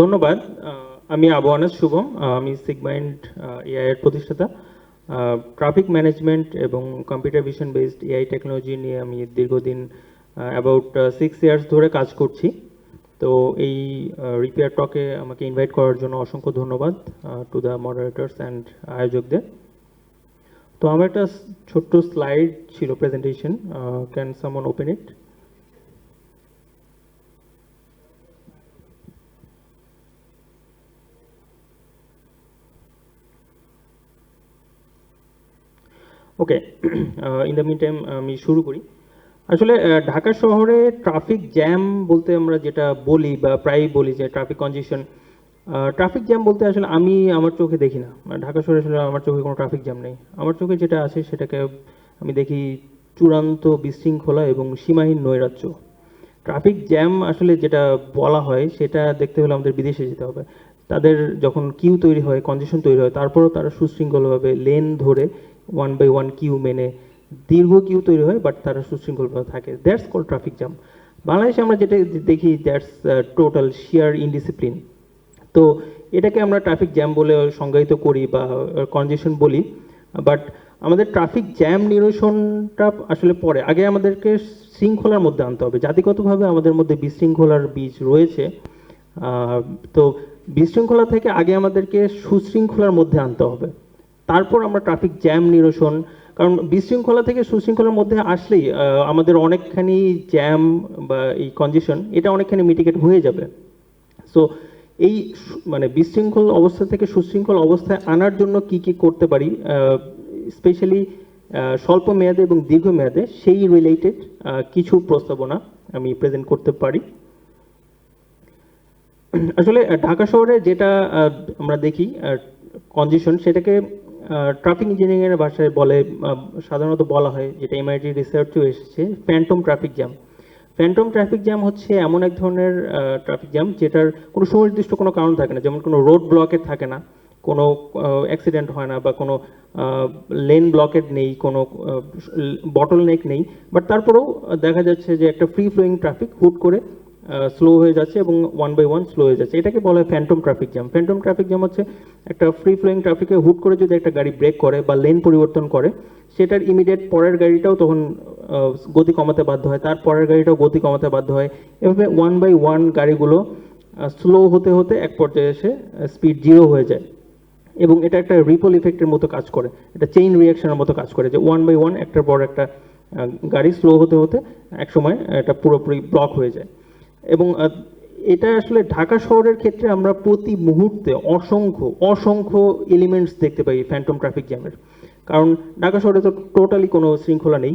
ধন্যবাদ। আমি আবু শুভম আমি সিগমাইন্ড এআই এর প্রতিষ্ঠাতা। ট্রাফিক ম্যানেজমেন্ট এবং computer vision based AI technology নিয়ে আমি দীর্ঘদিন অ্যাবাউট সিক্স ইয়ার্স ধরে কাজ করছি। তো এই রিপেয়ার টকে আমাকে ইনভাইট করার জন্য অসংখ্য ধন্যবাদ টু দ্য মডারেটর্স অ্যান্ড আয়োজকদের। তো আমার একটা ছোট্ট স্লাইড ছিল presentation can someone open it okay in the meantime আমি শুরু করি। আসলে ঢাকা শহরে ট্রাফিক জ্যাম বলতে আমরা যেটা বলি বা প্রায়ই বলি যে ট্রাফিক কনজেশন ট্রাফিক জ্যাম বলতে আসলে আমি আমার চোখে দেখি না। মানে ঢাকা শহরে আসলে আমার চোখে কোনো ট্রাফিক জ্যাম নেই। আমার চোখে যেটা আছে সেটাকে আমি দেখি চূড়ান্ত বিশৃঙ্খলা এবং সীমাহীন নৈরাজ্য। ট্রাফিক জ্যাম আসলে যেটা বলা হয়, সেটা দেখতে হলে আমাদের বিদেশে যেতে হবে। তাদের যখন কিউ তৈরি হয় কনজেশন তৈরি হয়, তারপরও তারা সুশৃঙ্খলভাবে লেন ধরে ওয়ান বাই ওয়ান কিউ মেনে দীর্ঘ কিউ তৈরি হয় বাট তারা সুশৃঙ্খলভাবে থাকে। দ্যাটস কল ট্রাফিক জ্যাম বাংলাদেশে আমরা যেটা দেখি দ্যাটস টোটাল শিয়ার ইনডিসিপ্লিন তো এটাকে আমরা ট্রাফিক জ্যাম বলে সংজ্ঞায়িত করি বা কনজেশন বলি বাট আমাদের ট্রাফিক জ্যাম নিরসনটা আসলে পরে। আগে আমাদেরকে শৃঙ্খলার মধ্যে আনতে হবে। জাতিগতভাবে আমাদের মধ্যে বিশৃঙ্খলার বীজ রয়েছে তো বিশৃঙ্খলা থেকে আগে আমাদেরকে সুশৃঙ্খলার মধ্যে আনতে হবে। তারপর আমরা ট্রাফিক জ্যাম নিরসন, কারণ বিশৃঙ্খলা থেকে সুশৃঙ্খলার মধ্যে আসলেই আমাদের অনেকখানি জ্যাম বা এই কনজেশন এটা অনেকখানি মিটিগেট হয়ে যাবে। সো এই মানে বিশৃঙ্খল অবস্থা থেকে সুশৃঙ্খল অবস্থায় আনার জন্য কি কি করতে পারি স্পেশালি স্বল্প মেয়াদে এবং দীর্ঘ মেয়াদে সেই রিলেটেড কিছু প্রস্তাবনা আমি প্রেজেন্ট করতে পারি। আসলে ঢাকা শহরে যেটা আমরা দেখি কনজেশন সেটাকে ট্রাফিক ইঞ্জিনিয়ারিংয়ের ভাষায় বলে সাধারণত বলা হয়, যেটা এমআইটি রিসার্চও এসেছে phantom traffic jam phantom traffic jam হচ্ছে এমন এক ধরনের ট্রাফিক জ্যাম যেটার কোনো সুনির্দিষ্ট কোনো কারণ থাকে না। যেমন কোনো রোড ব্লকের থাকে না, কোনো অ্যাক্সিডেন্ট হয় না বা কোনো লেন ব্লকেট নেই, কোনো বটল নেক নেই। বাট তারপরেও দেখা যাচ্ছে যে একটা ফ্রি ফ্লোয়িং ট্রাফিক হুট করে স্লো হয়ে যাচ্ছে এবং ওয়ান বাই ওয়ান স্লো হয়ে যাচ্ছে। এটাকে বলা হয় phantom traffic jam phantom traffic jam হচ্ছে একটা ফ্রি ফ্লোয়িং ট্রাফিকে হুট করে যদি একটা গাড়ি ব্রেক করে বা লেন পরিবর্তন করে, সেটার ইমিডিয়েট পরের গাড়িটাও তখন গতি কমাতে বাধ্য হয়। তার পরের গাড়িটাও গতি কমাতে বাধ্য হয়। এভাবে ওয়ান বাই ওয়ান গাড়িগুলো স্লো হতে হতে এক পর্যায়ে এসে স্পিড জিরো হয়ে যায়। এবং এটা একটা রিপল ইফেক্টের মতো কাজ করে। এটা চেইন রিয়াকশনের মতো কাজ করে যে ওয়ান বাই ওয়ান একটার পর একটা গাড়ি স্লো হতে হতে একসময় এটা পুরোপুরি ব্লক হয়ে যায়। এবং এটা আসলে ঢাকা শহরের ক্ষেত্রে আমরা প্রতি মুহূর্তে অসংখ্য অসংখ্য এলিমেন্টস দেখতে পাই ফ্যান্টম ট্রাফিক জ্যামের কারণ ঢাকা শহরে তো টোটালি কোনো শৃঙ্খলা নেই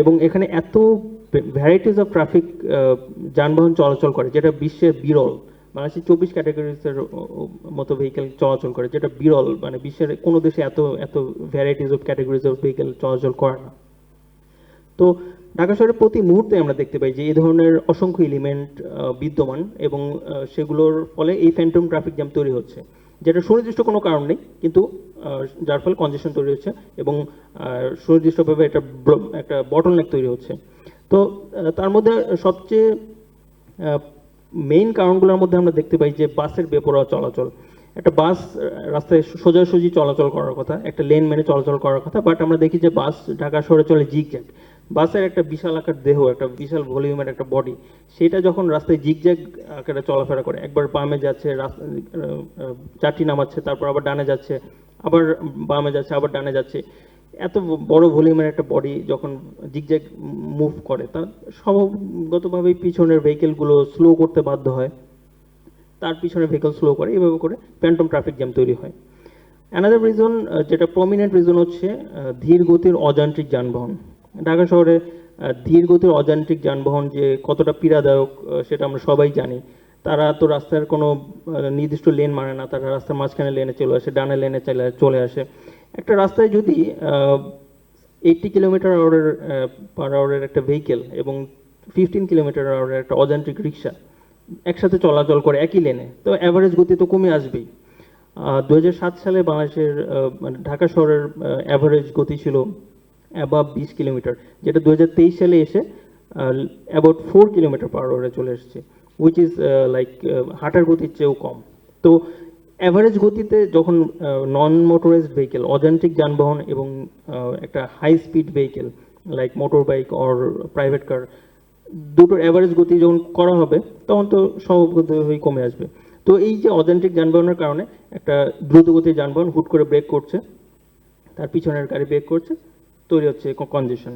এবং এখানে এত ভ্যারাইটিস অফ ট্রাফিক যানবাহন চলাচল করে, যেটা বিশ্বের বিরল। বাংলাদেশে চব্বিশ ক্যাটাগরিজের মতো ভেহিকেল চলাচল করে, যেটা বিরল। মানে বিশ্বের কোনো দেশে এত এত varieties of categories of vehicle চলাচল করে না। তো ঢাকা শহরে প্রতি মুহূর্তে আমরা দেখতে পাই যে এই ধরনের অসংখ্য এলিমেন্ট বিদ্যমান এবং সেগুলোর ফলে এই ফ্যান্টম ট্রাফিক জ্যাম তৈরি হচ্ছে। যেটা সুনির্দিষ্ট কোনো কারণ নেই, কিন্তু যার ফলে কনজেশন তৈরি হচ্ছে এবং সুনির্দিষ্টভাবে একটা একটা বটলনেক তৈরি হচ্ছে। তো তার মধ্যে সবচেয়ে মেইন কারণগুলোর মধ্যে আমরা দেখতে পাই যে বাসের বেপরোয়া চলাচল। একটা বাস রাস্তায় সোজাসুজি চলাচল করার কথা, একটা লেন মেনে চলাচল করার কথা বাট আমরা দেখি যে বাস ঢাকা শহরে চলে জিগজ্যাগ বাসের একটা বিশাল আকার দেহ, একটা বিশাল ভলিউমের একটা বডি সেটা যখন রাস্তায় জিগজ্যাগ আকারে চলাফেরা করে, একবার বামে যাচ্ছে চারটি নামাচ্ছে, তারপর আবার ডানে যাচ্ছে, আবার বামে যাচ্ছে, আবার ডানে যাচ্ছে, এত বড় ভলিউমের একটা বডি যখন জিগজ্যাগ মুভ করে তা স্বভাবগতভাবেই পিছনের ভেহিকেলগুলো স্লো করতে বাধ্য হয়, তার পিছনে ভেহিকেল স্লো করে, এভাবে করে প্যান্টম ট্রাফিক জ্যাম তৈরি হয়। অ্যানাদার রিজন যেটা প্রমিনেন্ট রিজন হচ্ছে ধীর গতির অযান্ত্রিক যানবাহন। ঢাকা শহরে ধীর গতির অযান্ত্রিক যানবাহন যে কতটা পীড়াদায়ক সেটা আমরা সবাই জানি। তারা তো রাস্তার কোনো নির্দিষ্ট লেন মানে না, তারা রাস্তার মাঝখানে লেনে চলে আসে, ডানে লেনে চলে চলে আসে। একটা রাস্তায় যদি এইটটি কিলোমিটার আওয়ারের পার আওয়ারের একটা ভেহিকেল এবং ফিফটিন কিলোমিটার আওয়ারের একটা অযান্ত্রিক রিক্সা একসাথে চলাচল করে একই লেনে তো অ্যাভারেজ গতি তো কমে আসবেই। দু সালে বাংলাদেশের মানে ঢাকা শহরের অ্যাভারেজ গতি ছিল অ্যাবাভ বিশ কিলোমিটার, যেটা দু হাজার তেইশ সালে এসে অ্যাবাউট ফোর কিলোমিটার পার আওয়ারে চলে এসেছে উইচ ইজ লাইক হাঁটার গতির চেয়েও কম। তো অ্যাভারেজ গতিতে যখন নন মোটরাইজড ভেহিকেল অযান্ত্রিক যানবাহন এবং একটা high speed vehicle like motorbike or private car দুটোর অ্যাভারেজ গতি যখন করা হবে, তখন তো স্বভাবগতভাবেই কমে আসবে। তো এই যে অযান্ত্রিক যানবাহনের কারণে একটা দ্রুতগতির যানবাহন হুট করে ব্রেক করছে, তার পিছনের গাড়ি ব্রেক করছে তৈরি হচ্ছে কনজেশন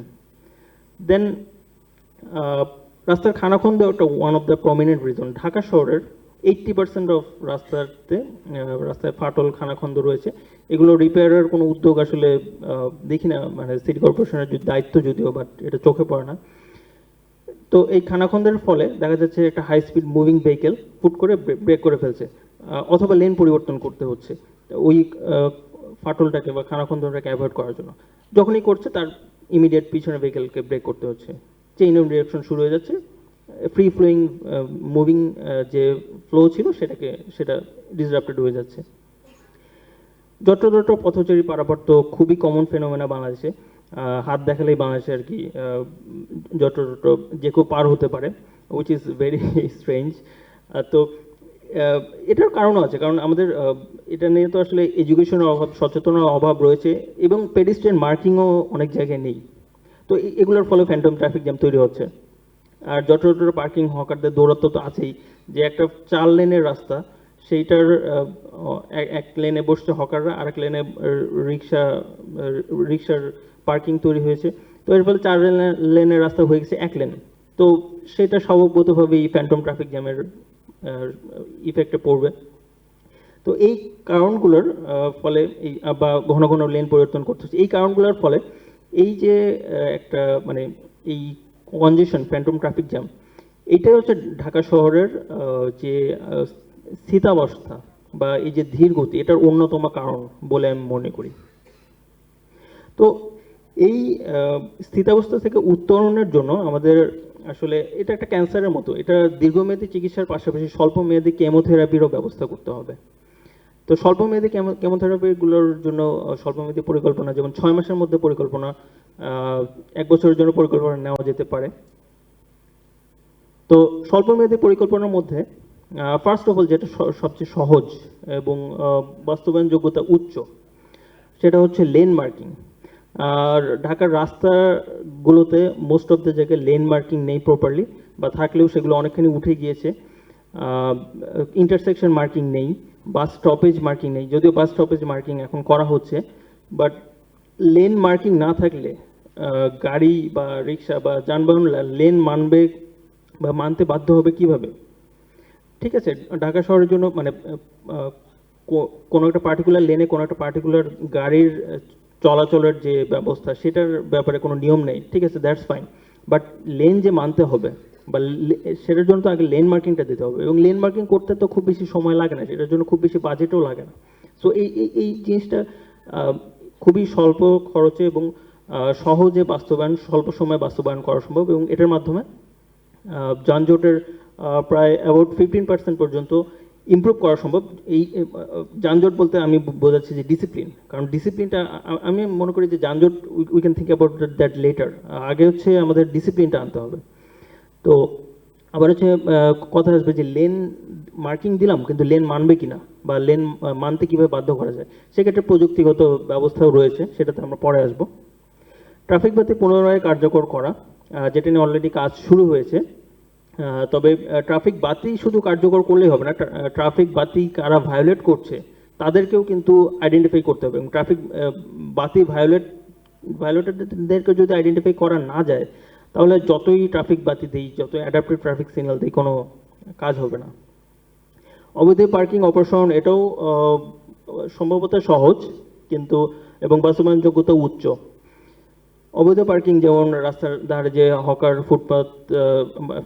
দেন রাস্তার খানাখন্দ একটা one of the prominent reason Dhaka শহরের এইট্টি পার্সেন্ট অফ রাস্তাতে রাস্তায় ফাটল, খানাখন্দ রয়েছে। এগুলো রিপেয়ারের কোনো উদ্যোগ আসলে দেখি না। মানে সিটি কর্পোরেশনের দায়িত্ব যদিও বাট এটা চোখে পড়ে না। তো এই খানাখন্দের ফলে দেখা যাচ্ছে একটা high speed moving vehicle foot করে ব্রেক করে ফেলছে। অথবা লেন পরিবর্তন করতে হচ্ছে। ওই ফাটলটাকে বা খানাখন্দটাকে অ্যাভয়েড করার জন্য। যখনই করছে তার ইমিডিয়েট পিছনে ভেহিকেলকে ব্রেক করতে হচ্ছে। চেইন অফ রিয়াকশন শুরু হয়ে যাচ্ছে। ফ্রি ফ্লোয়িং মুভিং যে ফ্লো ছিল সেটাকে, সেটা ডিসরাপ্টেড হয়ে যাচ্ছে। যত্রতত্র পথচারী পারাপার তো খুবই কমন ফেনোমেনা বাংলাদেশে। হাত দেখালেই বাংলাদেশে আর কি যত্রতত্র যে কেউ পার হতে পারে উইচ ইজ ভেরি স্ট্রেঞ্জ তো এটার কারণও আছে, কারণ আমাদের এটা নিয়ে তো আসলে এডুকেশনের অভাব সচেতনার অভাব রয়েছে এবং পেডিস্ট্রিয়ান মার্কিংও অনেক জায়গায় নেই। তো এগুলোর ফলে ফ্যান্টম ট্রাফিক জ্যাম তৈরি হচ্ছে। আর যত পার্কিং হকারদের দৌরাত্ম তো আছেই, যে একটা চার লেনের রাস্তা, সেইটার এক- লেনে বসছে হকাররা আর এক লেনে রিক্সা রিক্সার পার্কিং তৈরি হয়েছে। তো এর ফলে চার লেনে- লেনের রাস্তা হয়ে গেছে এক লেন। তো সেটা স্বভাবগতভাবেই ফ্যান্টম ট্রাফিক জ্যামের ইফেক্টে পড়বে। তো এই কারণগুলোর ফলে এই বা ঘন ঘন লেন পরিবর্তন করতে এই কারণগুলোর ফলে এই যে একটা মানে এই কনজেশন ফ্যান্টম ট্রাফিক জ্যাম এইটাই হচ্ছে ঢাকা শহরের যে স্থিতাবস্থা বা এই যে ধীর গতি, এটার অন্যতম কারণ বলে আমি মনে করি। তো এই স্থিতাবস্থা থেকে উত্তরণের জন্য আমাদের আসলে এটা একটা ক্যান্সারের মতো। এটা দীর্ঘমেয়াদী চিকিৎসার পাশাপাশি স্বল্প মেয়াদী কেমোথেরাপিরও ব্যবস্থা করতে হবে। তো স্বল্প মেয়াদী কেমো কেমোথেরাপিগুলোর জন্য আহ, স্বল্প মেয়াদী পরিকল্পনা যেমন ছয় মাসের মধ্যে পরিকল্পনা এক বছরের জন্য পরিকল্পনা নেওয়া যেতে পারে। তো স্বল্প মেয়াদী পরিকল্পনার মধ্যে ফার্স্ট অফ অল যেটা সবচেয়ে সহজ এবং বাস্তবায়ন যোগ্যতা উচ্চ সেটা হচ্ছে লেন মার্কিং। আর ঢাকার রাস্তাগুলোতে মোস্ট অফ দ্য জায়গায় লেন মার্কিং নেই প্রপারলি বা থাকলেও সেগুলো অনেকখানি উঠে গিয়েছে। ইন্টারসেকশন মার্কিং নেই বাস স্টপেজ মার্কিং নেই, যদিও বাস স্টপেজ মার্কিং এখন করা হচ্ছে বাট লেন মার্কিং না থাকলে গাড়ি বা রিক্সা বা যানবাহন লেন মানবে বা মানতে বাধ্য হবে কীভাবে? ঠিক আছে, ঢাকা শহরের জন্য মানে কোনো একটা পার্টিকুলার লেনে কোনো একটা পার্টিকুলার গাড়ির চলাচলের যে ব্যবস্থা, সেটার ব্যাপারে কোনো নিয়ম নেই, ঠিক আছে দ্যাটস ফাইন বাট লেন যে মানতে হবে, বা সেটার জন্য তো আগে লেন মার্কিংটা দিতে হবে, এবং লেন মার্কিং করতে তো খুব বেশি সময় লাগে না, সেটার জন্য খুব বেশি বাজেটও লাগে না। সো এই এই জিনিসটা খুবই স্বল্প খরচে এবং সহজে বাস্তবায়ন, স্বল্প সময়ে বাস্তবায়ন করা সম্ভব, এবং এটার মাধ্যমে যানজটের প্রায় অ্যাবাউট ফিফটিন পার্সেন্ট পর্যন্ত ইমপ্রুভ করা সম্ভব। এই যানজট বলতে আমি বোঝাচ্ছি যে ডিসিপ্লিন কারণ ডিসিপ্লিনটা আমি মনে করি যে যানজট we can think about that later আগে হচ্ছে আমাদের ডিসিপ্লিনটা আনতে হবে। তো আবার হচ্ছে কথা আসবে যে লেন মার্কিং দিলাম, কিন্তু লেন মানবে কিনা বা লেন মানতে কীভাবে বাধ্য করা যায়? সেক্ষেত্রে প্রযুক্তিগত ব্যবস্থাও রয়েছে, সেটাতে আমরা পরে আসব। ট্রাফিক বাতি পুনরায় কার্যকর করা যেটা নিয়ে অলরেডি কাজ শুরু হয়েছে। তবে ট্রাফিক বাতি শুধু কার্যকর করলেই হবে না। ট্রাফিক বাতি কারা ভায়োলেট করছে, তাদেরকেও কিন্তু আইডেন্টিফাই করতে হবে এবং ট্রাফিক বাতি ভায়োলেট ভায়োলেটারদেরকে যদি আইডেন্টিফাই করা না যায়, তাহলে যতই ট্রাফিক বাতি দিই যত অ্যাডাপ্টিভ ট্রাফিক সিগন্যাল দিই, কোনো কাজ হবে না। অবৈধ পার্কিং অপারেশন এটাও সম্ভবত সহজ, কিন্তু, এবং বাস্তবায়ন যোগ্যতা উচ্চ। অবৈধ পার্কিং যেমন রাস্তার ধারে যে হকার ফুটপাত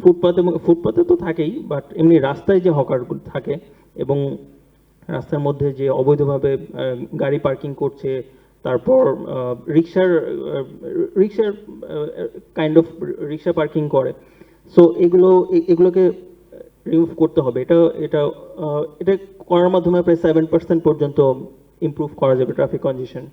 ফুটপাত এবং ফুটপাতে তো থাকেই বাট এমনি রাস্তায় যে হকার থাকে এবং রাস্তার মধ্যে যে অবৈধভাবে গাড়ি পার্কিং করছে, তারপর রিক্সার রিক্সার কাইন্ড অফ রিক্সা পার্কিং করে। সো এগুলো এগুলোকে রিমুভ করতে হবে। এটা এটা এটা করার মাধ্যমে প্রায় সেভেন পার্সেন্ট পর্যন্ত ইমপ্রুভ করা যাবে ট্রাফিক কনজেশন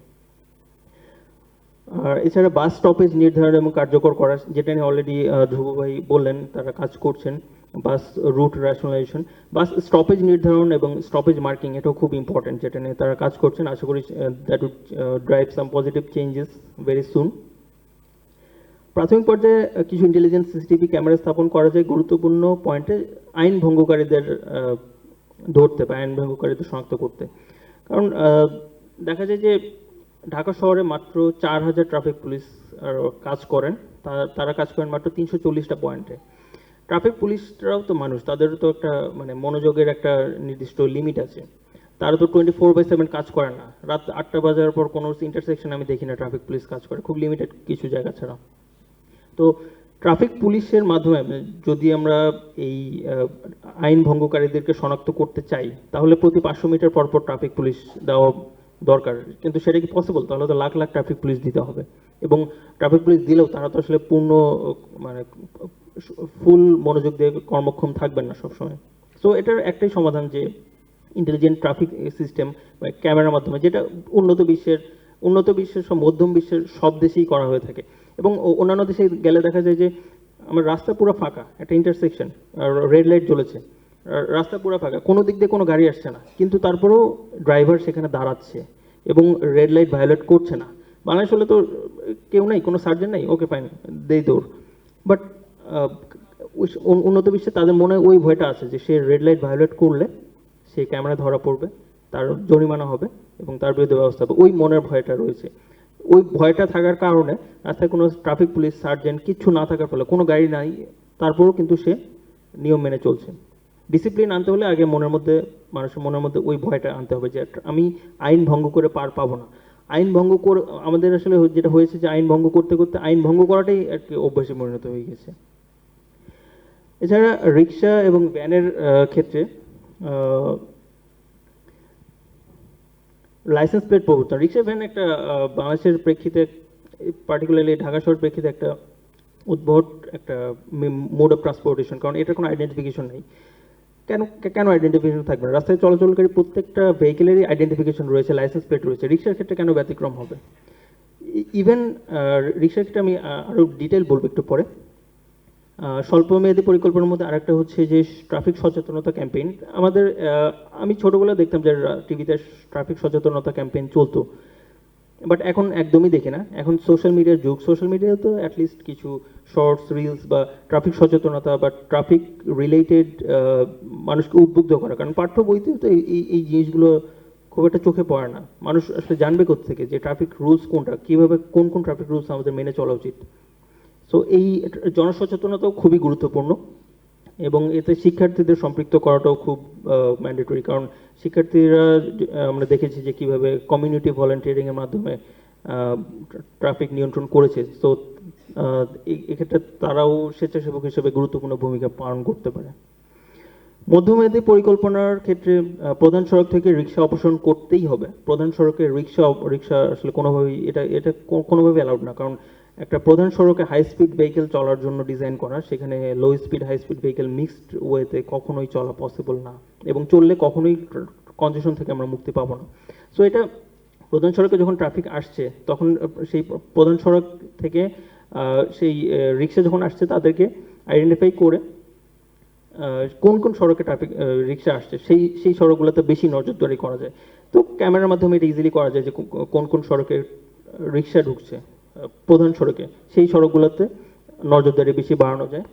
আর এছাড়া বাস স্টপেজ নির্ধারণ এবং কার্যকর করা, যেটা নিয়ে অলরেডি ধ্রুব ভাই বললেন, তারা কাজ করছেন bus route rationalisation bus stoppage নির্ধারণ এবং স্টপেজ মার্কিং এটাও খুব ইম্পর্টেন্ট যেটা নিয়ে তারা কাজ করছেন। আশা করি that would drive some positive changes very soon প্রাথমিক পর্যায়ে কিছু ইন্টেলিজেন্স সিসিটিভি ক্যামেরা স্থাপন করা যায়। গুরুত্বপূর্ণ পয়েন্টে আইন ভঙ্গকারীদের ধরতে বা আইন ভঙ্গকারীদের শনাক্ত করতে। কারণ দেখা যায় যে ঢাকা শহরে মাত্র চার হাজার ট্রাফিক পুলিশ কাজ করেন। তারা কাজ করেন মাত্র তিনশো চল্লিশটা পয়েন্টে ট্রাফিক পুলিশরাও তো মানুষ, তাদেরও তো একটা মানে মনোযোগের একটা নির্দিষ্ট লিমিট আছে। তারা তো টোয়েন্টি ফোর বাই সেভেন কাজ করে না। রাত আটটা বাজার পর কোনো ইন্টারসেকশন আমি দেখি না ট্রাফিক পুলিশ কাজ করে, খুব লিমিটেড কিছু জায়গা ছাড়া। তো ট্রাফিক পুলিশের মাধ্যমে, যদি আমরা এই আইন ভঙ্গকারীদেরকে শনাক্ত করতে চাই, তাহলে প্রতি পাঁচশো মিটার পর পর ট্রাফিক পুলিশ দেওয়া দরকার। কিন্তু সেটা কি পসিবল তাহলে তো লাখ লাখ ট্রাফিক পুলিশ দিতে হবে। এবং ট্রাফিক পুলিশ দিলেও তারা তো আসলে পূর্ণ মানে ফুল মনোযোগ দিয়ে কর্মক্ষম থাকবেন না সবসময়। সো এটার একটাই সমাধান যে ইন্টেলিজেন্ট ট্রাফিক সিস্টেম ক্যামেরার মাধ্যমে, যেটা উন্নত বিশ্বের উন্নত বিশ্বের সব মধ্যম বিশ্বের সব দেশেই করা হয়ে থাকে। এবং অন্যান্য দেশে গেলে দেখা যায় যে, আমার রাস্তা পুরো ফাঁকা, একটা ইন্টারসেকশন রেড লাইট জ্বলেছে। রাস্তা পুরো ফাঁকা। কোনো দিক দিয়ে কোনো গাড়ি আসছে না। কিন্তু তারপরেও ড্রাইভার সেখানে দাঁড়াচ্ছে এবং রেড লাইট ভায়োলেট করছে না। বাংলাদেশ হলে তো কেউ নাই, কোনো সার্জেন নাই? ওকে ফাইন দেই দৌড়। বাট উন্নত বিশ্বে তাদের মনে ওই ভয়টা আছে যে সে রেড লাইট ভায়োলেট করলে সে ক্যামেরা ধরা পড়বে, তার জরিমানা হবে এবং তার বিরুদ্ধে ব্যবস্থা হবে। ওই মনের ভয়টা রয়েছে। ওই ভয়টা থাকার কারণে রাস্তায় কোনো ট্রাফিক পুলিশ সার্জেন্ট কিচ্ছু না থাকার ফলে কোনো গাড়ি নাই, তারপরেও কিন্তু সে নিয়ম মেনে চলছে। ডিসিপ্লিন আনতে হলে আগে মনের মধ্যে, মানুষের মনের মধ্যে ওই ভয়টা আনতে হবে যে আমি আইন ভঙ্গ করে পার পাবো না। আইন ভঙ্গ করে, আমাদের আসলে যেটা হয়েছে যে আইন ভঙ্গ করতে করতে আইন ভঙ্গ করাটাই আর কি অভ্যাসে পরিণত হয়ে গেছে। এছাড়া রিক্সা এবং ভ্যানের ক্ষেত্রে লাইসেন্স প্লেট প্রবর্তন রিক্সা, ভ্যান একটা বাংলাদেশের প্রেক্ষিতে পার্টিকুলারলি ঢাকা শহর প্রেক্ষিতে একটা উদ্ভট একটা মোড অফ ট্রান্সপোর্টেশন কারণ এটার কোনো আইডেন্টিফিকেশন নেই। কেন কেন আইডেন্টিফিকেশন থাকবে? না রাস্তায় চলাচলকারী প্রত্যেকটা ভেহিকেলেরই আইডেন্টিফিকেশন রয়েছে লাইসেন্স প্লেট রয়েছে। রিক্সার ক্ষেত্রে কেন ব্যতিক্রম হবে? ইভেন রিক্সার ক্ষেত্রে আমি আহ, আরও ডিটেল বলব একটু পরে। স্বল্পমেয়াদী পরিকল্পনার মধ্যে আরেকটা হচ্ছে যে ট্রাফিক সচেতনতা ক্যাম্পেইন আমাদের আমি ছোটবেলায় দেখতাম যে টিভিতে ট্রাফিক সচেতনতা ক্যাম্পেইন চলতো। বাট এখন একদমই দেখি না। এখন সোশ্যাল মিডিয়ার যুগ। সোশ্যাল মিডিয়া তো অ্যাটলিস্ট কিছু শর্টস রিলস বা ট্রাফিক সচেতনতা বা ট্রাফিক রিলেটেড মানুষকে উদ্বুদ্ধ করা। কারণ পাঠ্য বইতে তো এই- এই জিনিসগুলো খুব একটা চোখে পড়ে না। মানুষ আসলে জানবে থেকে যে ট্রাফিক রুলস কোনটা? কীভাবে কোন কোন ট্রাফিক রুলস আমাদের মেনে চলা উচিত? সো এই জনসচেতনতাও খুবই গুরুত্বপূর্ণ। এবং এতে শিক্ষার্থীদের সম্পৃক্ত করাটাও খুব ম্যান্ডেটরি কারণ শিক্ষার্থীরা আমরা দেখেছি যে কীভাবে কমিউনিটি ভলেন্টিয়ারিং এর মাধ্যমে ট্রাফিক নিয়ন্ত্রণ করেছে। তো এক্ষেত্রে তারাও স্বেচ্ছাসেবক হিসেবে গুরুত্বপূর্ণ ভূমিকা পালন করতে পারে। মধ্যমেয়াদী পরিকল্পনার ক্ষেত্রে প্রধান সড়ক থেকে রিক্সা অপসারণ করতেই হবে। প্রধান সড়কে রিক্সা রিক্সা আসলে কোনোভাবেই এটা এটা কো- কোনোভাবেই অ্যালাউড না। কারণ একটা প্রধান সড়কে হাই স্পিড ভেহিকেল চলার জন্য ডিজাইন করা, সেখানে low speed high speed vehicle mixed ওয়েতে কখনোই চলা পসিবল না। এবং চললে কখনোই কনজেশন থেকে আমরা মুক্তি পাবো না। সো এটা প্রধান সড়কে যখন ট্রাফিক আসছে, তখন সেই প্রধান সড়ক থেকে সেই রিক্সা যখন আসছে, তাদেরকে আইডেন্টিফাই করে কোন কোন সড়কে ট্রাফিক রিক্সা আসছে, সেই সেই সড়কগুলোতে বেশি নজরদারি করা যায়। তো, ক্যামেরার মাধ্যমে এটা ইজিলি করা যায় যে কোন কোন সড়কে রিক্সা ঢুকছে। প্রধান সড়কে। সেই সড়কগুলোতে নজরদারি বেশি বাড়ানো যায়।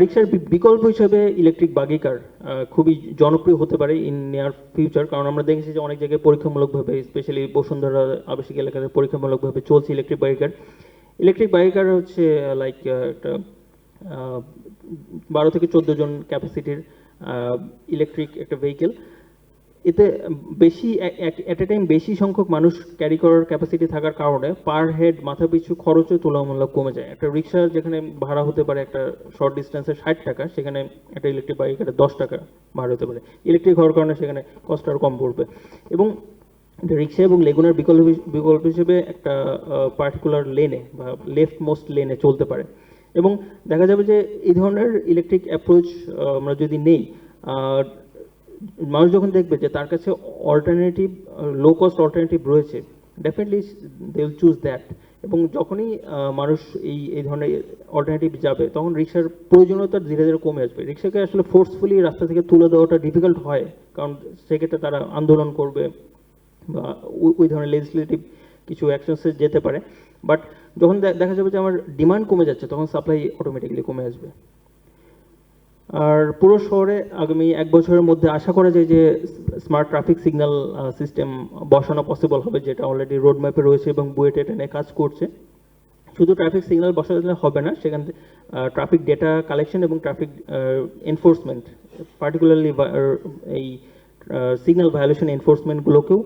রিক্সার বিকল্প হিসেবে ইলেকট্রিক বাগি কার খুবই জনপ্রিয় হতে পারে ইন নিয়ার ফিউচার কারণ আমরা দেখেছি যে অনেক জায়গায় পরীক্ষামূলকভাবে স্পেশালি বসুন্ধরা আবাসিক এলাকাতে পরীক্ষামূলকভাবে চলছে ইলেকট্রিক বাগি কার ইলেকট্রিক বাগি কার হচ্ছে লাইক একটা বারো থেকে চোদ্দ জন ক্যাপাসিটির ইলেকট্রিক একটা ভেহিকেল এতে বেশি অ্যাট এ টাইম বেশি সংখ্যক মানুষ ক্যারি করার ক্যাপাসিটি থাকার কারণে পার হেড মাথা পিছু খরচও তুলনামূলক কমে যায়। একটা রিক্সা যেখানে ভাড়া হতে পারে একটা শর্ট ডিস্টেন্সে ষাট টাকা, সেখানে একটা ইলেকট্রিক বাইকের দশ টাকা ভাড়া হতে পারে। ইলেকট্রিক হওয়ার কারণে সেখানে কষ্ট আরও কম পড়বে। এবং রিক্সা এবং লেগুনার বিকল্প বিকল্প হিসেবে একটা পার্টিকুলার লেনে বা লেফট মোস্ট লেনে চলতে পারে। এবং দেখা যাবে যে এই ধরনের ইলেকট্রিক অ্যাপ্রোচ আমরা যদি নেই মানুষ যখন দেখবে যে তার কাছে অল্টারনেটিভ লো কস্ট অল্টারনেটিভ রয়েছে definitely they will choose that এবং যখনই মানুষ এই এই ধরনের অল্টারনেটিভ যাবে, তখন রিক্সার প্রয়োজনীয়তা ধীরে ধীরে কমে আসবে। রিক্সাকে আসলে ফোর্সফুলি রাস্তা থেকে তুলে দেওয়াটা ডিফিকাল্ট হয়, কারণ সেক্ষেত্রে তারা আন্দোলন করবে বা ওই- ধরনের লেজিসলেটিভ কিছু অ্যাকশনসে যেতে পারে। বাট যখন দেখা যাবে যে আমার ডিমান্ড কমে যাচ্ছে, তখন সাপ্লাই অটোমেটিকলি কমে আসবে। আর পুরো শহরে আগামী এক বছরের মধ্যে আশা করা যায় যে স্মার্ট ট্রাফিক সিগন্যাল সিস্টেম বসানো পসিবল হবে, যেটা অলরেডি রোড ম্যাপে রয়েছে এবং বুয়েট এটা নিয়ে কাজ করছে। শুধু ট্রাফিক সিগন্যাল বসালে হবে না, সেখান থেকে ট্রাফিক ডেটা কালেকশন এবং ট্রাফিক এনফোর্সমেন্ট পার্টিকুলারলি এই সিগন্যাল ভায়োলেশন এনফোর্সমেন্টগুলোকেও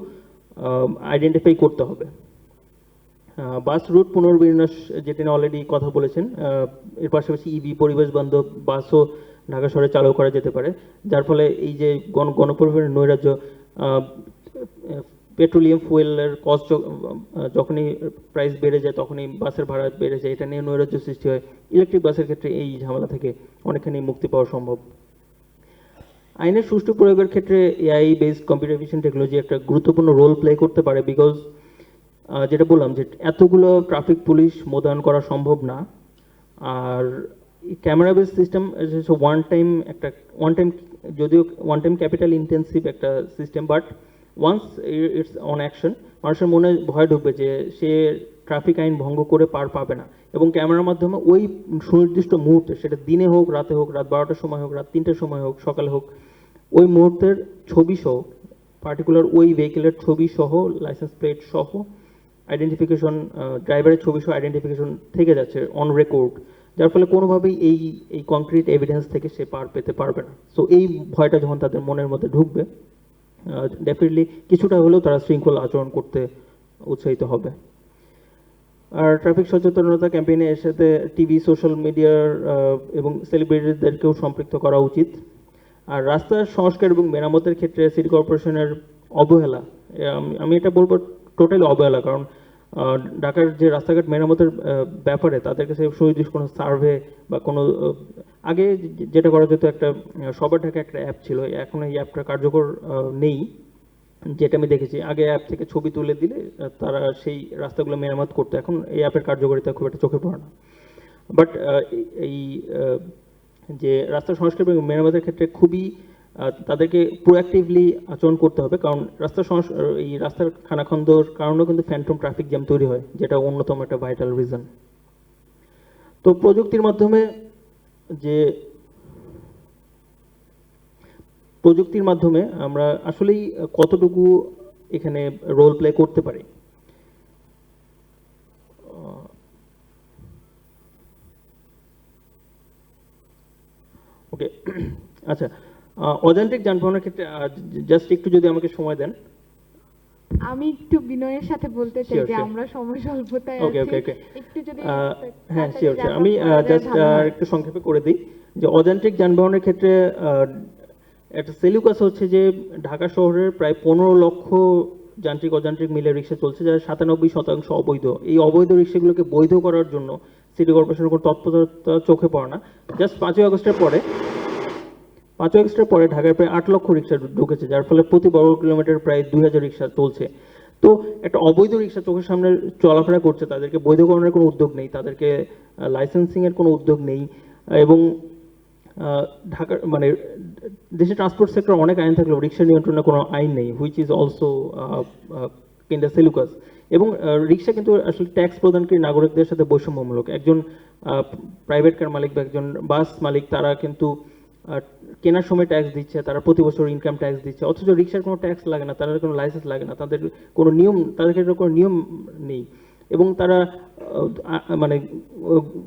আইডেন্টিফাই করতে হবে। বাস রুট পুনর্বিন্যাস, যেটা অলরেডি কথা বলেছেন এর পাশাপাশি ইভি পরিবেশ বান্ধব বাসও ঢাকা শহরে চালু করা যেতে পারে, যার ফলে এই যে গণ গণপরিবহনের নৈরাজ্য পেট্রোলিয়াম ফুয়েলের কস্ট যখনই প্রাইস বেড়ে যায় তখনই বাসের ভাড়া বেড়ে যায়। এটা নিয়ে নৈরাজ্য সৃষ্টি হয়। ইলেকট্রিক বাসের ক্ষেত্রে এই ঝামেলা থেকে অনেকখানি মুক্তি পাওয়া সম্ভব। আইনের সুষ্ঠু প্রয়োগের ক্ষেত্রে AI based computer vision technology একটা গুরুত্বপূর্ণ রোল প্লে করতে পারে বিকজ যেটা বললাম যে এতগুলো ট্রাফিক পুলিশ মোতায়েন করা সম্ভব না। আর camera base system one time একটা ওয়ান টাইম যদিও ওয়ান টাইম ক্যাপিটাল ইন্টেন্সিভ একটা system but once it's on action মানুষের মনে ভয় ঢুকবে যে সে ট্রাফিক আইন ভঙ্গ করে পার পাবে না। এবং ক্যামেরার মাধ্যমে ওই সুনির্দিষ্ট মুহূর্তে, সেটা দিনে হোক, রাতে হোক, রাত বারোটার সময় হোক, রাত তিনটের সময় হোক, সকালে হোক, ওই মুহূর্তের ছবি সহ পার্টিকুলার ওই ভেহিকেলের ছবি সহ লাইসেন্স প্লেট সহ আইডেন্টিফিকেশন ড্রাইভারের ছবি সহ আইডেন্টিফিকেশন থেকে যাচ্ছে অন রেকর্ড যার ফলে কোনোভাবেই এই এই কংক্রিট এভিডেন্স থেকে সে পার পেতে পারবে না। সো এই ভয়টা যখন তাদের মনের মধ্যে ঢুকবে ডেফিনেটলি কিছুটা হলেও তারা শৃঙ্খলা আচরণ করতে উৎসাহিত হবে। আর ট্রাফিক সচেতনতা ক্যাম্পেইনে এর সাথে টিভি সোশ্যাল মিডিয়ার এবং সেলিব্রিটিদেরকেও সম্পৃক্ত করা উচিত। আর রাস্তার সংস্কার এবং মেরামতের ক্ষেত্রে সিটি কর্পোরেশনের অবহেলা আমি- এটা বলব টোটালি অবহেলা, কারণ ঢাকার যে রাস্তাঘাট মেরামতের ব্যাপারে তাদের কাছে সুনির্দিষ্ট কোনো সার্ভে বা কোনো আগে যেটা করা যেত একটা সবার ঢাকা একটা অ্যাপ ছিল। এখন এই অ্যাপটা কার্যকর নেই। যেটা আমি দেখেছি, আগে অ্যাপ থেকে ছবি তুলে দিলে তারা সেই রাস্তাগুলো মেরামত করতো। এখন এই অ্যাপের কার্যকারিতা খুব একটা চোখে পড়ে না। বাট এই যে রাস্তা সংস্কার এবং মেরামতের ক্ষেত্রে খুবই তাদেরকে প্রোঅ্যাক্টিভলি আচরণ করতে হবে কারণ রাস্তা সংস- আহ, এই রাস্তার খানাখন্দর কারণেও কিন্তু ফ্যান্টম ট্রাফিক জ্যাম তৈরি হয় যেটা অন্যতম একটা ভাইটাল রিজন তো প্রযুক্তির মাধ্যমে যে প্রযুক্তির মাধ্যমে আমরা আসলেই কতটুকু এখানে রোল প্লে করতে পারি? ওকে আচ্ছা অযান্ত্রিক যানবাহনের ক্ষেত্রে জাস্ট একটু যদি আমাকে সময় দেন। আমি একটু বিনয়ের সাথে বলতে চাই যে আমরা সময় স্বল্পতায় আছি okay, okay. একটু যদি হ্যাঁ শিওর আমি জাস্ট একটু সংক্ষেপে করে দিই যে অযান্ত্রিক যানবাহনের ক্ষেত্রে একটা সেলুকাস হচ্ছে যে ঢাকা শহরের প্রায় পনেরো লক্ষ যান্ত্রিক অযান্ত্রিক মিলে রিক্সা চলছে যার সাতানব্বই শতাংশ অবৈধ। এই অবৈধ রিক্সাগুলোকে বৈধ করার জন্য সিটি কর্পোরেশনের কোনো তৎপরতা চোখে পড়ে না। জাস্ট পাঁচই আগস্টের পরে পাঁচই আগস্টের পরে ঢাকায় প্রায় আট লক্ষ রিক্সা ঢুকেছে, যার ফলে প্রতি বর্গ কিলোমিটার প্রায় দুই হাজার রিক্সা চলছে। তো একটা অবৈধ রিক্সা চোখের সামনে চলাফেরা করছে, তাদেরকে বৈধকরণের কোনো উদ্যোগ নেই, তাদেরকে লাইসেন্সিং এর কোনো উদ্যোগ নেই এবং ঢাকার মানে দেশে ট্রান্সপোর্ট সেক্টর অনেক আইন থাকলেও রিক্সা নিয়ন্ত্রণের কোনো আইন নেই which is also the Seleucus. এবং রিক্সা কিন্তু আসলে ট্যাক্স প্রদানকারী নাগরিকদের সাথে বৈষম্যমূলক। একজন প্রাইভেট কার মালিক বা একজন বাস মালিক, তারা কিন্তু কেনার সময় ট্যাক্স দিচ্ছে, তারা প্রতি বছর ইনকাম ট্যাক্স দিচ্ছে, অথচ রিক্সার কোনো ট্যাক্স লাগে না, তাদের কোনো লাইসেন্স লাগে না, তাদের কোনো নিয়ম, তাদের ক্ষেত্রে কোনো নিয়ম নেই। এবং তারা মানে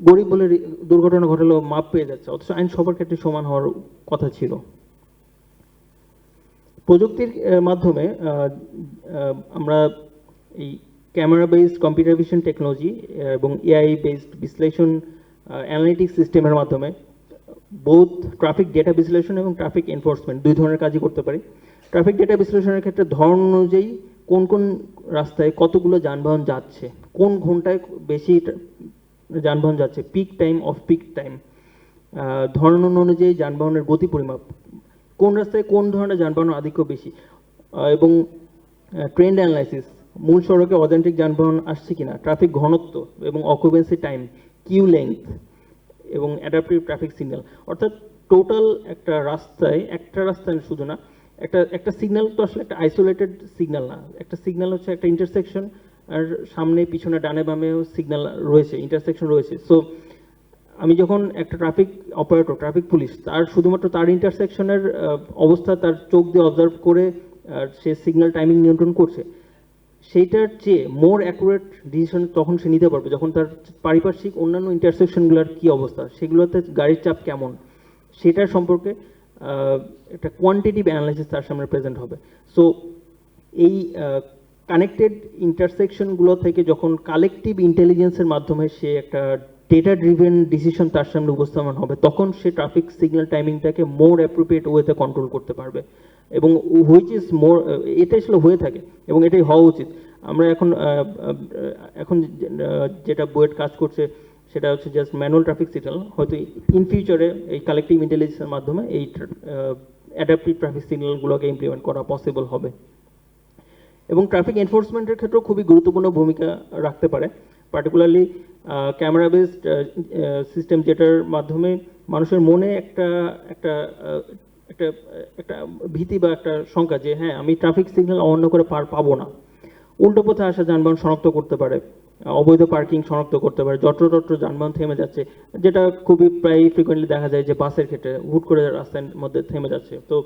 গরিব বলে দুর্ঘটনা ঘটলেও মাপ পেয়ে যাচ্ছে, অথচ আইন সবার ক্ষেত্রে সমান হওয়ার কথা ছিল। প্রযুক্তির মাধ্যমে আমরা এই camera based computer vision technology এবং এআই বেসড বিশ্লেষণ অ্যানালিটিক্স সিস্টেমের মাধ্যমে বোথ ট্রাফিক ডেটা বিশ্লেষণ এবং ট্রাফিক এনফোর্সমেন্ট দুই ধরনের কাজই করতে পারি। ট্রাফিক ডেটা বিশ্লেষণের ক্ষেত্রে ধরন অনুযায়ী কোন কোন রাস্তায় কতগুলো যানবাহন যাচ্ছে, কোন ঘন্টায় বেশি যানবাহন যাচ্ছে peak time off peak time ধরন অনুযায়ী যানবাহনের গতি পরিমাপ, কোন রাস্তায় কোন ধরনের যানবাহন আধিক্য বেশি এবং ট্রেন্ড অ্যানালাইসিস মূল সড়কে অযান্ত্রিক যানবাহন আসছে কিনা ট্রাফিক ঘনত্ব এবং অকুপেন্সি টাইম কিউ লেংথ এবং অ্যাডাপটিভ ট্রাফিক সিগন্যাল অর্থাৎ টোটাল একটা রাস্তায় একটা রাস্তায় শুধু না, একটা একটা সিগন্যাল তো আসলে একটা আইসোলেটেড সিগন্যাল না। একটা সিগন্যাল হচ্ছে একটা ইন্টারসেকশন আর সামনে, পিছনে, ডানে বামেও সিগন্যাল রয়েছে ইন্টারসেকশন রয়েছে। সো আমি যখন একটা ট্রাফিক অপারেটর ট্রাফিক পুলিশ তার শুধুমাত্র তার ইন্টারসেকশনের অবস্থা, তার চোখ দিয়ে অবজার্ভ করে সে সিগন্যাল টাইমিং নিয়ন্ত্রণ করছে সেইটার চেয়ে মোর অ্যাকুরেট ডিসিশন তখন সে নিতে পারবে। যখন তার পারিপার্শ্বিক অন্যান্য ইন্টারসেকশনগুলোর কী অবস্থা, সেগুলোতে গাড়ির চাপ কেমন, সেটার সম্পর্কে একটা কোয়ান্টিটিভ অ্যানালাইসিস তার সামনে প্রেজেন্ট হবে। সো এই কানেক্টেড ইন্টারসেকশনগুলো থেকে যখন কালেকটিভ ইন্টেলিজেন্সের মাধ্যমে সে একটা ডেটা ড্রিভেন ডিসিশন তার সামনে উপস্থাপন হবে, তখন সে ট্রাফিক সিগন্যাল টাইমিংটাকে মোর অ্যাপ্রোপ্রিয়েট ওয়েতে কন্ট্রোল করতে পারবে। এবং হুইচ ইজ মোর এটা আসলে হয়ে থাকে, এবং এটাই হওয়া উচিত। আমরা এখন এখন যেটা বুয়েট কাজ করছে, সেটা হচ্ছে জাস্ট ম্যানুয়াল ট্রাফিক সিগন্যাল হয়তো ইন ফিউচারে এই কালেকটিভ ইন্টেলিজেন্সের মাধ্যমে এই অ্যাডাপটিভ ট্রাফিক সিগন্যালগুলোকে ইমপ্লিমেন্ট করা পসিবল হবে। এবং ট্রাফিক এনফোর্সমেন্টের ক্ষেত্রেও খুবই গুরুত্বপূর্ণ ভূমিকা রাখতে পারে। পার্টিকুলারলি ক্যামেরা বেসড সিস্টেম যেটার মাধ্যমে মানুষের মনে একটা একটা আহ, একটা একটা ভীতি বা একটা শঙ্কা যে হ্যাঁ আমি ট্রাফিক সিগন্যাল অমান্য করে পার পাবো না। উল্টো পথে আসা যানবাহন শনাক্ত করতে পারে। অবৈধ পার্কিং শনাক্ত করতে পারে যত্রতত্র যানবাহন থেমে যাচ্ছে, যেটা খুবই প্রায় ফ্রিকোয়েন্টলি দেখা যায় যে বাসের ক্ষেত্রে হুট করে রাস্তার মধ্যে থেমে যাচ্ছে। তো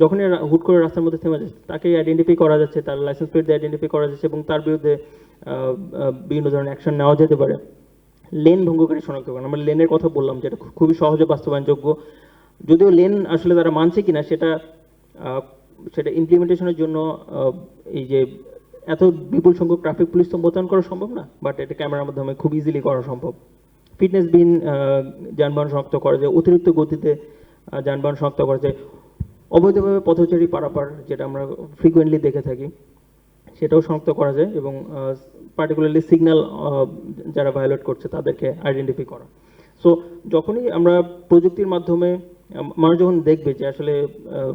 যখনই হুট করে রাস্তার মধ্যে থেমে যাচ্ছে তাকে আইডেন্টিফাই করা যাচ্ছে, তার লাইসেন্স প্লেট দিয়ে আইডেন্টিফাই করা যাচ্ছে এবং তার বিরুদ্ধে বিভিন্ন ধরনের অ্যাকশন নেওয়া যেতে পারে। লেন ভঙ্গকারী শনাক্তকরণ আমরা লেনের কথা বললাম, যেটা খুবই সহজে বাস্তবায়নযোগ্য। যদিও লেন আসলে তারা মানছে কিনা, সেটা সেটা ইমপ্লিমেন্টেশনের জন্য এই যে এত বিপুল সংখ্যক ট্রাফিক পুলিশ তো মোতায়েন করা সম্ভব না বাট এটা ক্যামেরার মাধ্যমে খুব ইজিলি করা সম্ভব। ফিটনেসবিহীন আহ, যানবাহন শনাক্ত করা যায় অতিরিক্ত গতিতে যানবাহন শনাক্ত করা যায় অবৈধভাবে পথচারী পারাপার যেটা আমরা ফ্রিকোয়েন্টলি দেখে থাকি সেটাও শনাক্ত করা যায় এবং পার্টিকুলারলি সিগন্যাল যারা ভায়োলেট করছে তাদেরকে আইডেন্টিফাই করা। সো যখনই আমরা প্রযুক্তির মাধ্যমে মানুষ যখন দেখবে যে আসলে আহ,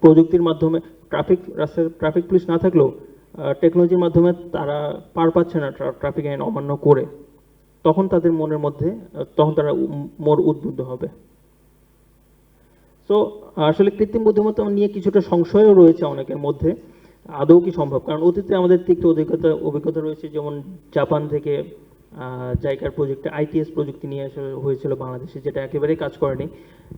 প্রযুক্তির মাধ্যমে ট্রাফিক রাস্তায় ট্রাফিক পুলিশ না থাকলেও টেকনোলজির মাধ্যমে তারা পার পাচ্ছে না ট্রাফিক আইন অমান্য করে, তখন তাদের মনের মধ্যে তখন তারা মোর উদ্বুদ্ধ হবে। সো আসলে কৃত্রিম বুদ্ধিমত্তা নিয়ে কিছুটা সংশয়ও রয়েছে অনেকের মধ্যে, আদৌ কি সম্ভব? কারণ অতীতে আমাদের তিক্ত অভিজ্ঞতা অভিজ্ঞতা রয়েছে, যেমন জাপান থেকে আহ, জাইকার প্রজেক্টে আইটিএস প্রযুক্তি নিয়ে আসলে হয়েছিল বাংলাদেশে যেটা একেবারেই কাজ করেনি।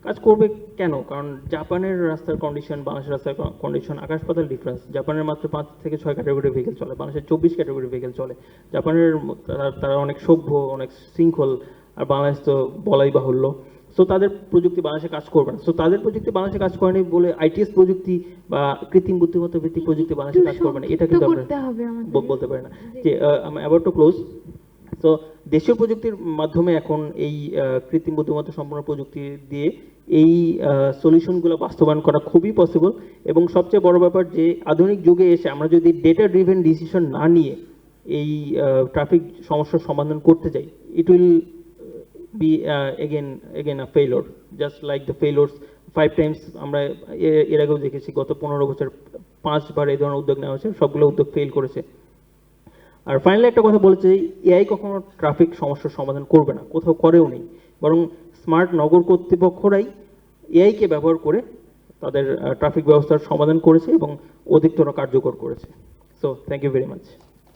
কাজ করবে কেন? কারণ জাপানের রাস্তার কন্ডিশন বাংলাদেশের রাস্তার কন্ডিশন আকাশ পাতাল ডিফারেন্স জাপানের মাত্র পাঁচ থেকে ছয় ক্যাটাগরি ভেহিকেল চলে বাংলাদেশের চব্বিশ ক্যাটাগরি ভেহিকেল চলে। জাপানের তারা- অনেক সভ্য অনেক শৃঙ্খল আর বাংলাদেশ তো বলাই বাহুল্য। সো তাদের প্রযুক্তি বাংলাদেশে কাজ করবে না। সো তাদের প্রযুক্তি বাংলাদেশে কাজ করেনি বলে আইটিএস প্রযুক্তি বা কৃত্রিম বুদ্ধিমত্তা ভিত্তিক প্রযুক্তি বাংলাদেশে কাজ করবে না। এটা কিন্তু আমরা বলতে পারি না। যে অ্যাবাউট টু ক্লোজ তো দেশীয় প্রযুক্তির মাধ্যমে এখন এই কৃত্রিম বুদ্ধিমত্তা সম্পন্ন প্রযুক্তি দিয়ে এই সলিউশনগুলো বাস্তবায়ন করা খুবই পসিবল এবং সবচেয়ে বড় ব্যাপার যে আধুনিক যুগে এসে আমরা যদি ডেটা ড্রিভেন ডিসিশন না নিয়ে এই ট্রাফিক সমস্যার সমাধান করতে যাই it will be again again a failure just like the failures five times আমরা এর আগেও দেখেছি, গত পনেরো বছর পাঁচবার এই ধরনের উদ্যোগ নেওয়া হয়েছে, সবগুলো উদ্যোগ ফেল করেছে। আর ফাইনালি একটা কথা বলেছে এআই কখনো ট্রাফিক সমস্যার সমাধান করবে না, কোথাও করেও নেই। বরং স্মার্ট নগর কর্তৃপক্ষরাই এআইকে ব্যবহার করে তাদের ট্রাফিক ব্যবস্থার সমাধান করেছে এবং অধিকতর কার্যকর করেছে। So thank you very much